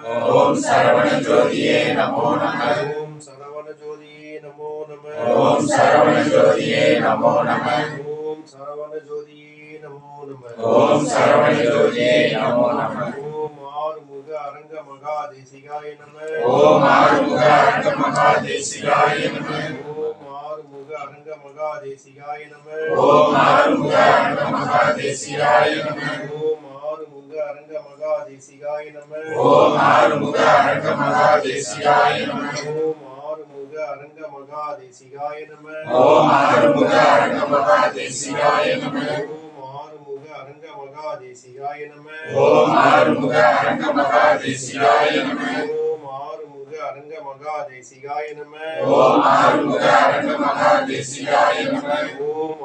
ஓம் சரவண ஜோதியே நமோ நம. ஓம் சரவண ஜோதியே நமோ நம. ஓம் சரவண ஜோதியே நமோ நம. ஓம் சரவண ஜோதியே நமோ நம. ஓம் சரவண ஜோதியே நமோ நம. ஓம் ஆறுமுக அரங்க மகா தேசிகாய நம. ஓம் ஆறுமுக அரங்க மகா தேசிகாய நம. ஓம் ஆறுமுக அரங்க மகா தேசிகாய நம. ஓம் ஆறுமுக அரங்க மகா தேசிகாய நம. ஓம் தேசிகாய நம. ஓம் ஆறுமுக அரங்க மகா தேசிகாய நம. ஓம் ஆறுமுக அரங்க மகா தேசிகாய நம. ஓம் ஆறுமுக அரங்க மகா தேசிகாய நம. ஓம் ஆறுமுக அரங்க மகா தேசிகாய நம. ஓம் ஆறுமுக அரங்க மகா தேசிகாய நம. ஓம் ஆறுமுக அரங்க மகா தேசிகாய நம. ஓம் ஆறுமுக அரங்க மகா தேசிகாய நம. ஓம்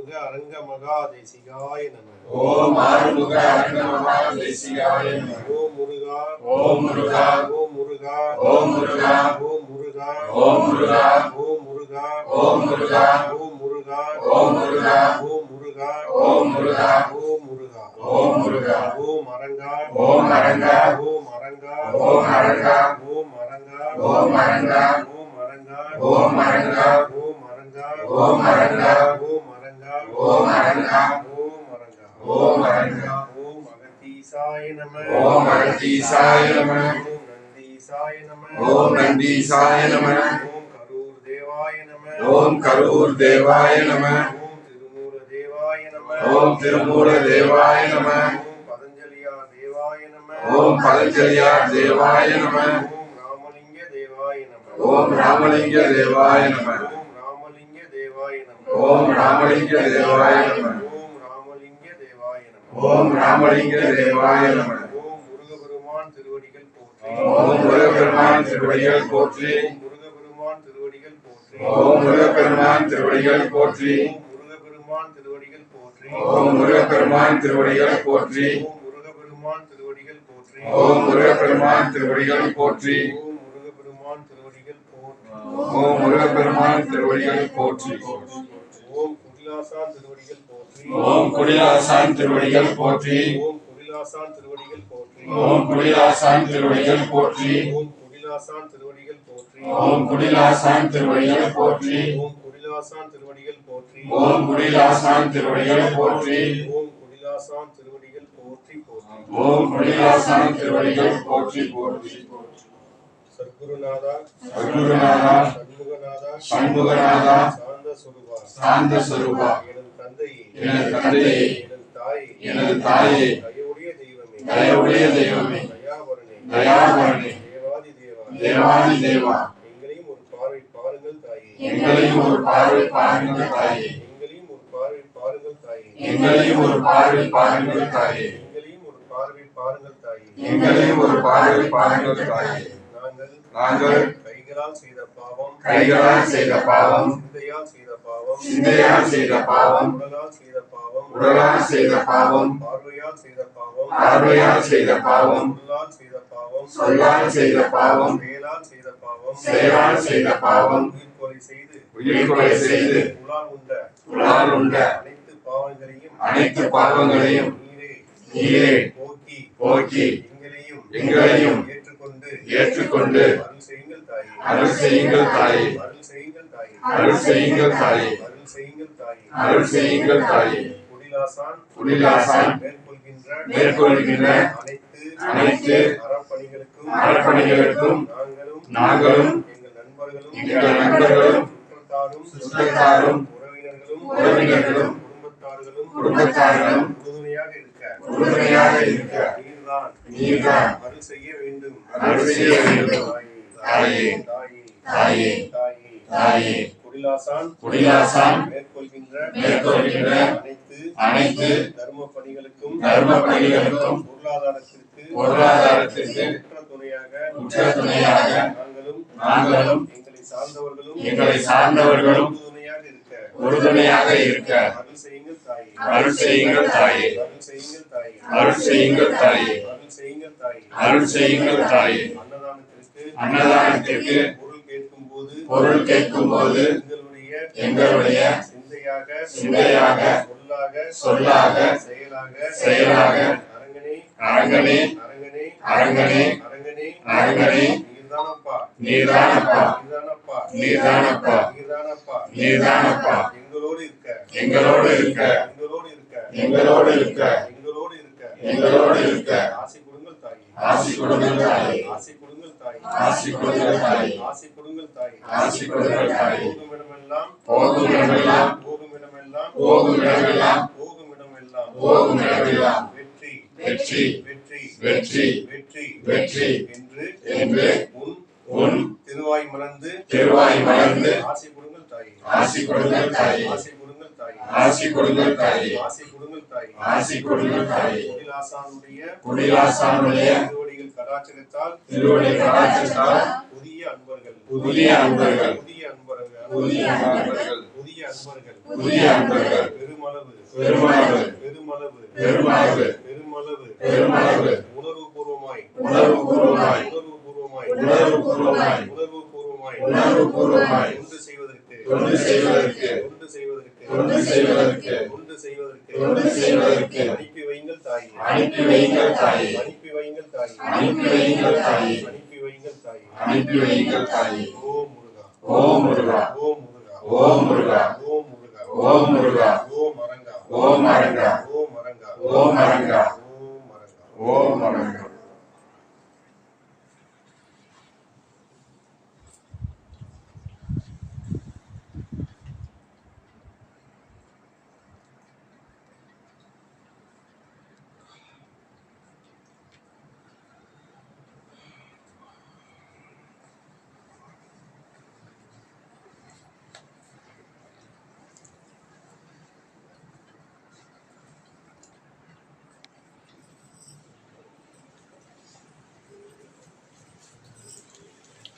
ஆறுமுக அரங்க மகா தேசிகாய நம ஓம் ஆறுமுக அரங்க மகா தேசிகாய நம ஓம் முருகா ஓம் முருகா ஓம் முருகா ஓம் முருகா ஓம் முருகா ஓம் முருகா ஓம் முருகா ஓம் முருகா ஓம் முருகா ஓம் முருகா ஓம் முருகா ஓம் முருகா ஓம் முருகா ஓம் முருகா ஓம் அரங்கா ஓம் அரங்கா ஓம் ஓம் அகத்தீசாய நம ஓம் அகத்தீசாய நம ஓம் நந்தீசாய நம ஓம் நந்தீசாய நம ஓம் கரூர் தேவாய நம ஓம் கரூர் தேவாய நம ஓம் திருமூல தேவாய நம ஓம் திருமூல தேவாய நம ஓம் பதஞ்சலியார் தேவாய நம ஓம் பதஞ்சலியார் தேவாய நம ஓம் ராமலிங்க தேவாய நம ஓம் ராமலிங்க தேவாய நம ஓம் ராமலிங்க தேவாய நம ஓம் ராமலிங்க தேவாய நம ஓம் ராமலிங்க தேவாய நம ஓம் ராமலிங்க தேவாய நம ஓம் முருகபெருமான் திருவடிகள் போற்றி ஓம் முருகப்பெருமான் திருவடிகள் போற்றி முருகபெருமான் திருவடிகள் போற்றி ஓம் முருகப்பெருமான் திருவடிகள் போற்றி ஓம் முருகபெருமான் திருவடிகள் போற்றி ஓம் முருகப்பெருமான் திருவடிகள் போற்றி ஓம் முருகபெருமான் திருவடிகள் போற்றி ஓம் முருகப்பெருமான் திருவடிகள் போற்றி ஓம் முருகபெருமான் திருவடிகள் போற்றி ஓம் முருகப்பெருமான் திருவடிகள் போற்றி ஓம் குடிலாசான் திருவடிகள் ஓம் குடிலாசான் திருவடிகள் போற்றி. ஓம் குடிலாசான் திருவடிகள் போற்றி. ஓம் குடிலாசான் திருவடிகள் போற்றி. ஓம் குடிலாசான் திருவடிகள் போற்றி. ஓம் குடிலாசான் திருவடிகள் போற்றி. போற்றி. சத்குருநாதா. சண்முகநாதா. சண்முகநாதா. சாந்த சுரூபா. சாந்த சுரூபா. எனது தந்தை எனது தந்தையே எனது தாயே தயவுடைய தெய்வமே தயவுடைய தெய்வமே தயாபரணே தயாபரணே தேவாதி தேவா தேவாதி தேவா. எங்களையும் ஒரு பார்வை பாருங்கள் தாயே. எங்களையும் ஒரு பார்வை பாருங்கள் தாயே. எங்களையும் ஒரு பார்வை பாருங்கள் தாயே. நாங்கள் கைகளால் செய்த பாவம் கைகளால் செய்த பாவம் சிந்தையால் செய்த பாவம் சிந்தையால் செய்த பாவம் உடலால் செய்த பாவம் உடலால் செய்த பாவம் பார்வையால் செய்த பாவம் பார்வையால் செய்த பாவம் சொல்லால் செய்த பாவம் சொல்லால் செய்த பாவம் செயலால் செய்த பாவம் செயலால் செய்த பாவம் உயிர் கொலை செய்து உயிர் கொலை செய்து உலால் உண்ட உலால் உண்ட அனைத்து பாவங்களையும் அனைத்து பாவங்களையும் நீரே நீரே போக்கி போக்கி எங்களையும் எங்களையும் ஏற்றுக்கொண்டு ஏற்றுக்கொண்டு அருள் செய்யுங்கள் தாயே. அருள் செய்யுங்கள் தாயே. அருள் செய்யுங்கள் தாயே. அருள் செய்யுங்கள் தாயே. அருள் செய்யுங்கள் தாயே. அருள் செய்யுங்கள் தாயே. குடிலாசான் குடிலாசான் மேற்கொள்கின்ற மேற்கொள்கின்ற அனைத்து அனைத்து அறப்பணிகளுக்கும் அர்ப்பணிகளுக்கும் நாங்களும் நாங்களும் எங்கள் நண்பர்களும் எங்கள் நண்பர்களும் சுற்றத்தாரும் சுற்றத்தாரும் உறவினர்களும் உறவினர்களும் குடும்பத்தார்களும் குடும்பத்தார்களும் உறுதுணையாக இருக்க. உறுதுணையாக இருக்க. நீர்தான் நீர்தான் அருள் செய்ய வேண்டும் அருள் செய்ய வேண்டும். தாயே. தாயே, தாயே. தாயே, தாயே தாயே குடிலாசான். குடிலாசான். மேற்கொள்கின்ற மேற்கொள்கின்ற அனைத்து அனைத்து தர்ம பணிகளுக்கும் தர்ம பணிகளுக்கும் பொருளாதாரத்திற்கு பொருளாதாரத்திற்கு உற்ற துணையாக உற்ற துணையாக நாங்களும் நாங்களும் எங்களை சார்ந்தவர்களும் எங்களை சார்ந்தவர்களும் உறுதுணையாக இருக்க உறுதுணையாக இருக்க அருள் தாயே அருள் செய்யுங்கள் தாயே. அருள் செய்யுங்கள் தாயே. அருள் செய்யுங்கள் தாயே. செய்யுங்கள் அருள் செய்யுங்கள் அன்னதானத்திற்கு பொருள் கேட்கும் போது பொருள் எங்களுடைய சிந்தையாக சிந்தையாக சொல்லாக சொல்லாக செயலாக செயலாக அரங்கனே அரங்கனே அரங்கனே அரங்கனே அரங்கனே அரங்கனே நீர்தானப்பா நீர்தானப்பா நீர்தானப்பா நீர்தானப்பா நீர்தானப்பா நீர்தானப்பா எங்களோடு இருக்க எங்களோடு இருக்க எங்களோடு இருக்க. எங்களோடு இருக்க. எங்களோடு இருக்க. ஆசி கொடுங்கள் தாயே. ஆசி கொடுங்கள் தாயே. ஆசி கொடுங்கள் தாயே. ஆசி கொடுங்கள் தாயே. ஆசி கொடுங்கள் தாயே. ஆசி கொடுங்கள் தாயே. போகும் இடமெல்லாம் போகும் இடமெல்லாம் போகும் இடமெல்லாம் போகும் இடமெல்லாம் போகும் இடமெல்லாம் போகும் இடமெல்லாம் வெற்றி. வெற்றி. வெற்றி. வெற்றி. வெற்றி. வெற்றி. என்று என்று உன் உன் திருவாய் மலர்ந்து திருவாய் மலர்ந்து ஆசி கொடுங்கள் தாயே. ஆசி கொடுங்கள் தாயே. ஆசி ஆசி கொடுங்கள் தாயே. ஆசி கொடுங்கள் தாயே. ஆசி கொடுங்கள் தாயே. குடிலாசானுடைய குடிலாசானுடைய திருவடிகள் கடாச்சரித்தால் புதிய அன்பர்கள். புதிய அன்பர்கள். புதிய அன்பர்கள். புதிய அன்பர்கள். புதிய அன்பர்கள். புதிய அன்பர்கள். பெருமளவு. பெருமளவு. பெருமளவு. பெருமளவு. பெருமளவு. பெருமளவு. உணர்வுபூர்வமாய். உணர்வுபூர்வமாய். உணர்வுபூர்வமாய். உணர்வுபூர்வமாய். உணர்வுபூர்வமாய். உணர்வுபூர்வமாய். தொண்டு செய்வதற்கு. தொண்டு செய்வதற்கு தொண்டு செய்வதற்கு. ஒன்று செய்வதற்கு. ஒன்று செய்வதற்கு. செய்வதற்கு. அனுப்பி வைங்கள் தாயே. அனுப்பி வைங்கள் தாயே. அனுப்பி வைங்கள் தாயே. அனுப்பி வைங்கள் தாயே. அனுப்பி வைங்கள் தாயே. அனுப்பி வைங்கள் தாயே. ஓம் முருகா. ஓம் முருகா. ஓ முருகா. ஓ முருகா. ஓ முருகா. ஓ முருகா. ஓ அரங்கா ஓ மரங்கா. ஓ அரங்கா ஓ மரங்கா. ஓ அரங்கா ஓம் அரங்கா